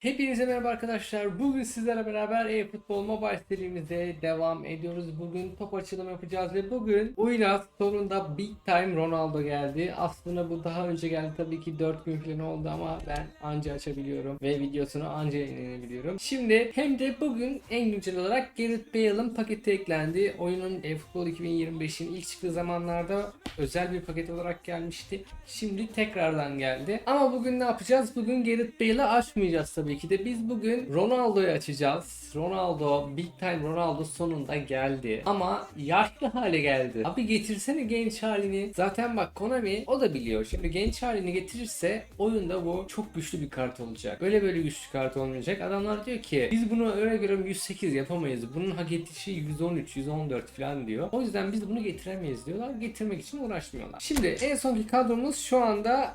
Hepinize merhaba arkadaşlar. Bugün sizlerle beraber e-futbol mobile serimize devam ediyoruz. Bugün top açılımı yapacağız ve bugün oyuna sonunda Big Time Ronaldo geldi. Aslında bu daha önce geldi tabii ki 4 gün falan oldu ama ben anca açabiliyorum ve videosunu anca yayınlayabiliyorum. Şimdi hem de bugün en güncel olarak Gareth Bale'ın paketi eklendi. Oyunun e-futbol 2025'in ilk çıktığı zamanlarda özel bir paket olarak gelmişti. Şimdi tekrardan geldi. Ama bugün ne yapacağız? Bugün Gareth Bale'ı açmayacağız tabii ki de. Biz bugün Ronaldo'yu açacağız. Ronaldo, Big Time Ronaldo sonunda geldi. Ama yaşlı hale geldi. Abi getirsene genç halini. Zaten bak Konami o da biliyor. Şimdi genç halini getirirse oyunda bu çok güçlü bir kart olacak. Öyle böyle güçlü kart olmayacak. Adamlar diyor ki biz bunu öyle göre 108 yapamayız. Bunun hak ettiği şey 113, 114 falan diyor. O yüzden biz bunu getiremeyiz diyorlar. Getirmek için uğraşmıyorlar. Şimdi en sonki kadromuz şu anda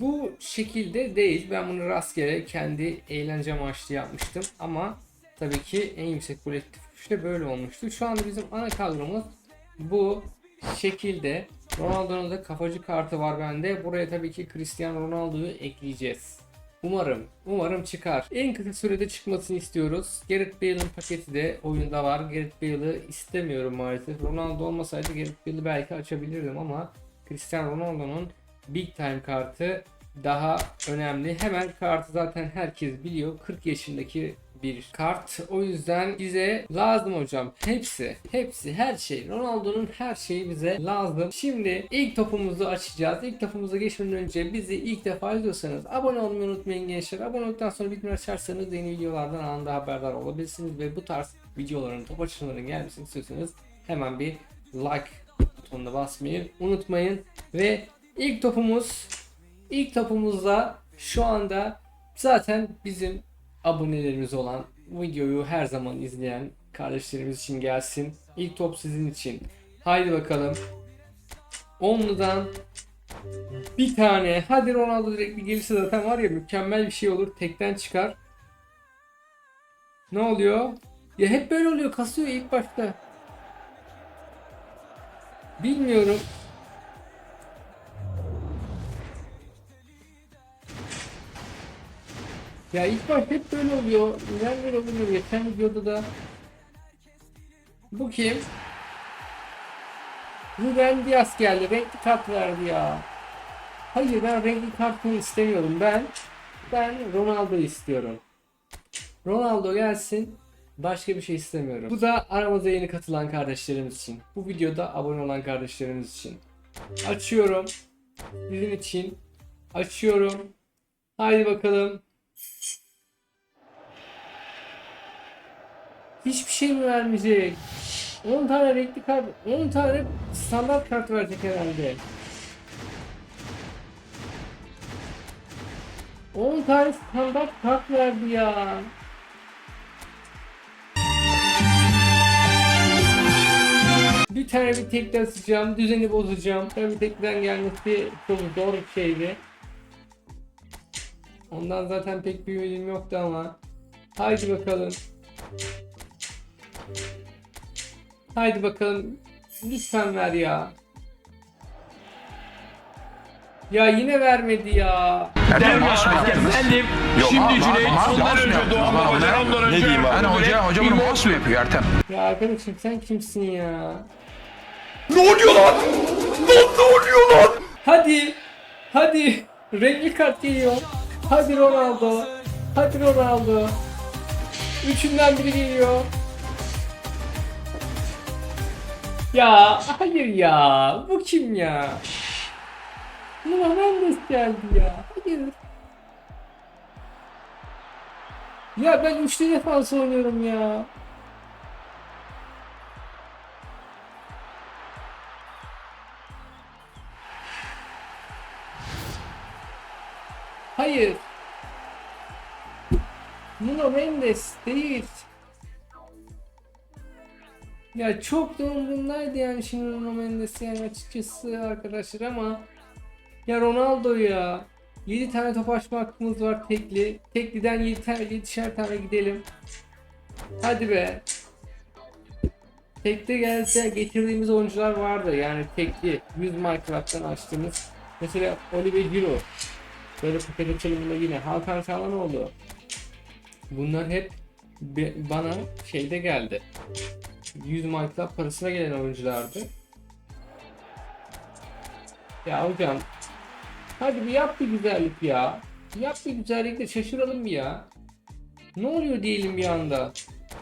bu şekilde değil. Ben bunu rastgele kendi eğlence amaçlı yapmıştım. Ama tabii ki en yüksek kolektif güçte böyle olmuştu. Şu anda bizim ana kadromuz bu şekilde. Ronaldo'nun da kafacı kartı var bende. Buraya tabii ki Cristiano Ronaldo'yu ekleyeceğiz. Umarım, umarım çıkar. En kısa sürede çıkmasını istiyoruz. Gareth Bale'ın paketi de oyunda var. Gareth Bale'ı istemiyorum maalesef. Ronaldo olmasaydı Gareth Bale'ı belki açabilirdim ama Cristiano Ronaldo'nun Big Time kartı daha önemli. Hemen kartı zaten herkes biliyor. 40 yaşındaki bir kart. O yüzden bize lazım hocam. Hepsi, hepsi, her şey. Ronaldo'nun her şeyi bize lazım. Şimdi ilk topumuzu açacağız. İlk topumuza geçmeden önce bizi ilk defa izliyorsanız abone olmayı unutmayın gençler. Abone olduktan sonra bildirim açarsanız yeni videolardan anında haberdar olabilirsiniz ve bu tarz videoların top açılımlarının gelmesini istiyorsanız hemen bir like butonuna basmayı unutmayın ve ilk topumuz ilk topumuzda şu anda zaten bizim abonelerimiz olan videoyu her zaman izleyen kardeşlerimiz için gelsin. İlk top sizin için. Haydi bakalım. Onludan bir tane. Hadi Ronaldo direkt bir gelirse zaten var ya mükemmel bir şey olur. Tekten çıkar. Ne oluyor? Ya hep böyle oluyor. Kasıyor ilk başta. Bilmiyorum. Ya ilk baş hep böyle oluyor. Neden böyle oluyor? Geçen videoda da bu kim? Ruben Diaz geldi. Renkli kart verdi ya. Hayır ben renkli kartını istemiyorum. Ben ben Ronaldo istiyorum. Ronaldo gelsin. Başka bir şey istemiyorum. Bu da aramıza yeni katılan kardeşlerimiz için. Bu videoda abone olan kardeşlerimiz için. Açıyorum. Sizin için. Açıyorum. Haydi bakalım. Hiçbir şey mi vermeyecek? 10 tane renkli kart, 10 tane standart kart verecek herhalde. 10 tane standart kart verdi ya. Bir tane bir tekten sıcağım, düzeni bozacağım. Tabii tekten gelmesi çok zor bir şeydi. Ondan zaten pek bir ümidim yoktu ama. Haydi bakalım. Haydi bakalım. Lütfen ver ya. Ya yine vermedi ya. Efendim, Efendim, şimdi Cüneyt, ondan önce ama- Doğan Babacan, ondan ne önce diyeyim abi? Hani hoca, hoca bunu mouse mu yapıyor Ertem? Ya arkadaşım sen kimsin ya? Ne oluyor lan? Lan ne oluyor lan? Hadi. Hadi. Renkli kart geliyor. Hadi Ronaldo. Hadi Ronaldo. Üçünden biri geliyor. Ya hayır ya. Bu kim ya? Nuno Mendes geldi ya. Hayır. Ya ben üçlü defans oynuyorum ya. Ya çok da umurumdaydı yani şimdi Nuno Mendes yani açıkçası arkadaşlar ama ya Ronaldo ya 7 tane top açma hakkımız var tekli. Tekliden 7 tane 7'şer tane gidelim. Hadi be. Tekte gelse getirdiğimiz oyuncular vardı yani tekli 100 Minecraft'tan açtığımız mesela Oliver Giroud Böyle paket açılımında yine Hakan Çalhanoğlu Bunlar hep bana şeyde geldi. 100 Minecraft parasına gelen oyunculardı. Ya hocam hadi bir yap bir güzellik ya. Yap bir güzellik de şaşıralım ya. Ne oluyor diyelim bir anda.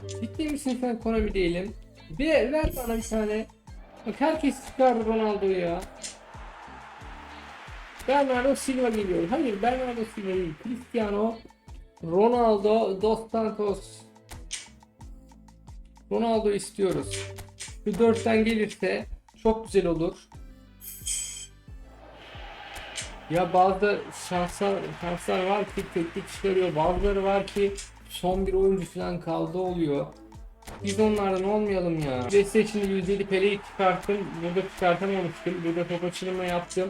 Ciddi misin sen Konami diyelim. Bir ver bana bir tane. Bak herkes çıkardı Ronaldo'yu ya. Bernardo Silva geliyor. Hayır Bernardo Silva değil. Cristiano Ronaldo Dos Santos. Ronaldo istiyoruz. Bir dörtten gelirse çok güzel olur. Ya bazı şanslar, şanslar var ki teknik çıkarıyor. Bazıları var ki son bir oyuncu falan kaldı oluyor. Biz onlardan olmayalım ya. PlayStation'da 107 Pele'yi çıkarttım. Burada çıkartamamıştım. Burada top açılımı yaptım.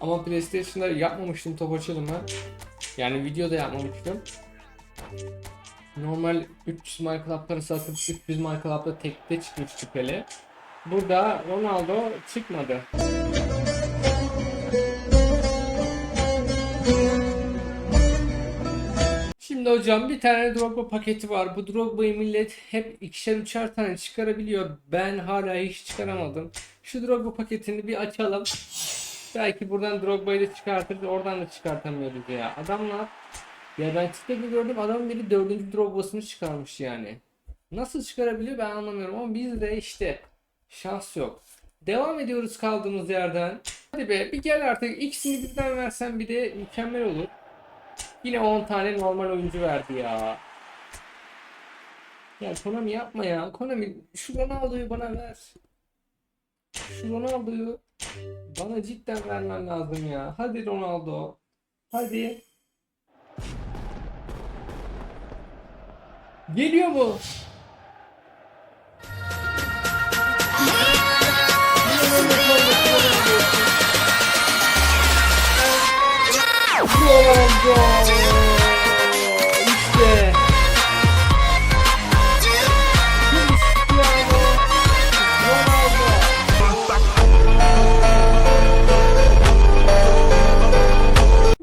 Ama PlayStation'da yapmamıştım top açılımı. Yani videoda yapmamıştım. Normal 300 Minecraft parası atıp 300 Minecraft'ta tekte çıkmıştı Pele. Burada Ronaldo çıkmadı. Şimdi hocam bir tane Drogba paketi var. Bu Drogba'yı millet hep ikişer üçer tane çıkarabiliyor. Ben hala hiç çıkaramadım. Şu Drogba paketini bir açalım. Belki buradan Drogba'yı da çıkartırız. Oradan da çıkartamıyoruz ya. Adamlar ya ben TikTok'ta gördüm adamın biri dördüncü Drogba'sını çıkarmış yani. Nasıl çıkarabiliyor ben anlamıyorum ama bizde işte şans yok. Devam ediyoruz kaldığımız yerden. Hadi be bir gel artık ikisini birden versen bir de mükemmel olur. Yine 10 tane normal oyuncu verdi ya. Ya Konami yapma ya. Konami şu Ronaldo'yu bana ver. Şu Ronaldo'yu bana cidden vermen lazım ya. Hadi Ronaldo. Hadi. Geliyor mu? İşte.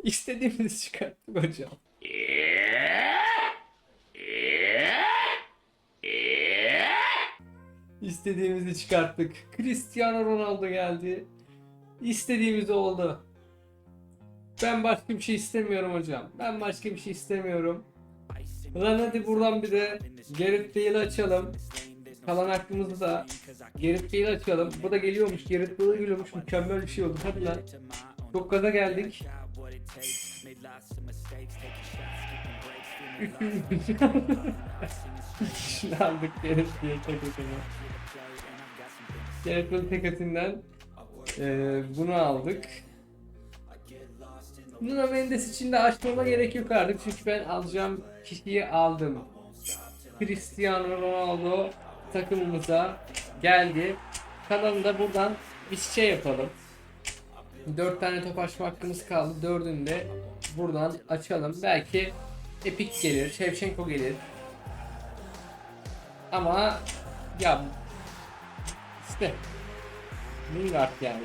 İstediğimizi çıkarttık hocam. İstediğimizi çıkarttık. Cristiano Ronaldo geldi. İstediğimiz oldu. Ben başka bir şey istemiyorum hocam. Ben başka bir şey istemiyorum. Lan hadi buradan bir de Gareth Bale'i açalım. Kalan aklımızı da Gareth Bale'i açalım. Bu da geliyormuş. Gareth Bale geliyormuş. Mükemmel bir şey oldu. Hadi lan. Çok gaza geldik. Aldık Gareth Bale teketini. Gareth Bale teketinden eee, bunu aldık. Nuno Mendes için de açmama gerek yok artık çünkü ben alacağım kişiyi aldım. Cristiano Ronaldo takımımıza geldi. Kanalında buradan bir şey yapalım. 4 tane top açma hakkımız kaldı. Dördünü de buradan açalım. Belki Epic gelir, Shevchenko gelir. Ama ya işte Lingard yani.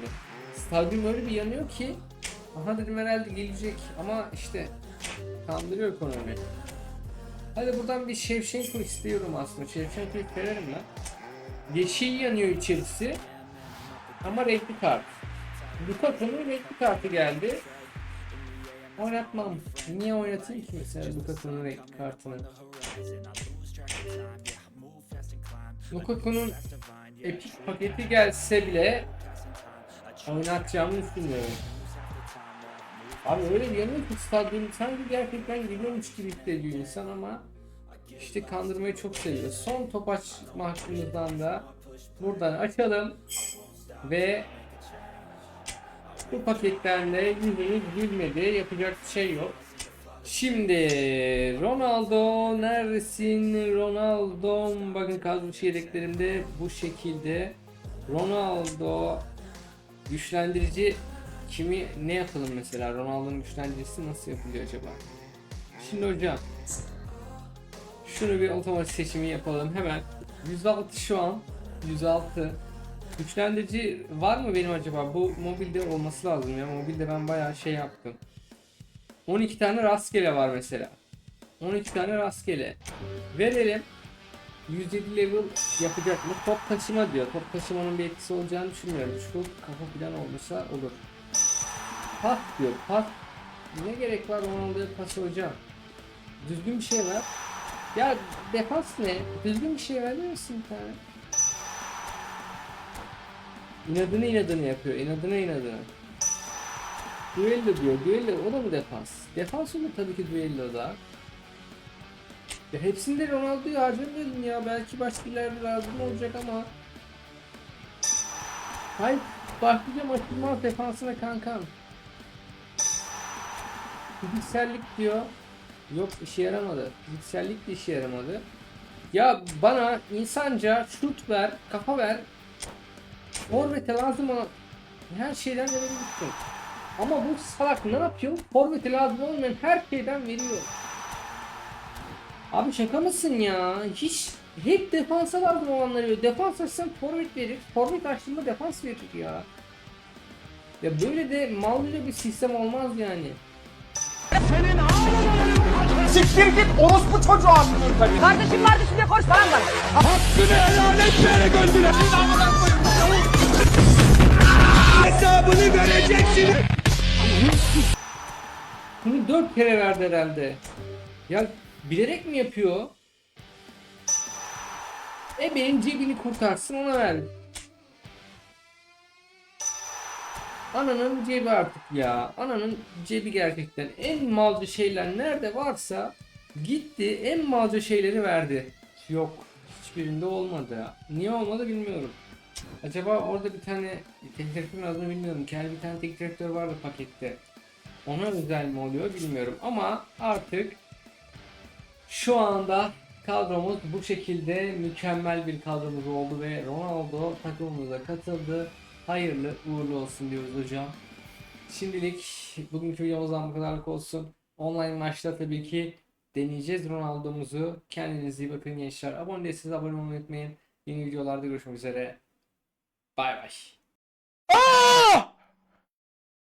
Stadyum öyle bir yanıyor ki Aha dedim herhalde gelecek ama işte kandırıyor Konami. Hadi buradan bir Shevchenko istiyorum aslında. Shevchenko'yu severim ben. Yeşil yanıyor içerisi. Ama renkli kart. Lukaku'nun renkli kartı geldi. Oynatmam. Niye oynatayım ki mesela Lukaku'nun renkli kartını? Lukaku'nun epik paketi gelse bile oynatacağımı düşünmüyorum. Abi öyle bir yanıyor ki stadyum sanki gerçekten geliyormuş gibi hissediyor insan ama işte kandırmayı çok seviyor. Son top açma hakkımızdan da buradan açalım ve bu paketten de yüzümüz gülmedi. Yapacak şey yok. Şimdi Ronaldo neredesin? Ronaldo bakın kadro yedeklerimde bu şekilde. Ronaldo güçlendirici kimi ne yapalım mesela? Ronaldo'nun güçlendiricisi nasıl yapılıyor acaba? Şimdi hocam şunu bir otomatik seçimi yapalım hemen. 106 şu an 106 güçlendirici var mı benim acaba? Bu mobilde olması lazım ya mobilde ben bayağı şey yaptım 12 tane rastgele var mesela 13 tane rastgele. Verelim. 107 level yapacak mı? Top taşıma diyor. Top taşımanın bir etkisi olacağını düşünmüyorum. Şu kafa falan olursa olur. Pas diyor. Pas. Ne gerek var Ronaldo'ya pas hocam? Düzgün bir şey ver. Ya defans ne? Düzgün bir şey verir misin bir tane? İnadını inadını yapıyor. İnadına inadına. Duello diyor. Duello o da mı defans? Defans olur tabii ki Duello'da. Ya hepsinde Ronaldo'yu harcamayalım ya. Belki başka ileride lazım olacak ama. Hayır. Başlayacağım açılmaz defansına kankam. Fiziksellik diyor. Yok işe yaramadı. Fiziksellik de işe yaramadı. Ya bana insanca şut ver, kafa ver. Forvet'e lazım olan her şeyden verebilirsin. Ama bu salak ne yapıyor? Forvet'e lazım olmayan her şeyden veriyor. Abi şaka mısın ya? Hiç hep defansa lazım olanları veriyor. Defans açsan forvet verir. Forvet açtığında defans verir ya. Ya böyle de mallıca bir sistem olmaz yani. Siktir git orospu çocuğu amına koyayım. Kardeşim kardeşim diye konuş falan var. Hakkını helal etmeyerek öldüler. Hesabını vereceksin. Bunu dört kere verdi herhalde. Ya bilerek mi yapıyor? E benim cebini kurtarsın ona ver. Ananın cebi artık ya. Ananın cebi gerçekten. En malcı şeyler nerede varsa gitti en malcı şeyleri verdi. Yok. Hiçbirinde olmadı. Niye olmadı bilmiyorum. Acaba orada bir tane direktörün adını bilmiyorum. Kendi bir tane tek direktör vardı pakette. Ona özel mi oluyor bilmiyorum ama artık şu anda kadromuz bu şekilde mükemmel bir kadromuz oldu ve Ronaldo takımımıza katıldı. Hayırlı uğurlu olsun diyoruz hocam. Şimdilik bugünkü videomuzdan bu kadarlık olsun. Online maçta tabii ki deneyeceğiz Ronaldo'muzu. Kendinize iyi bakın gençler. Abone değilseniz abone olmayı unutmayın. Yeni videolarda görüşmek üzere. Bay bay. Aa!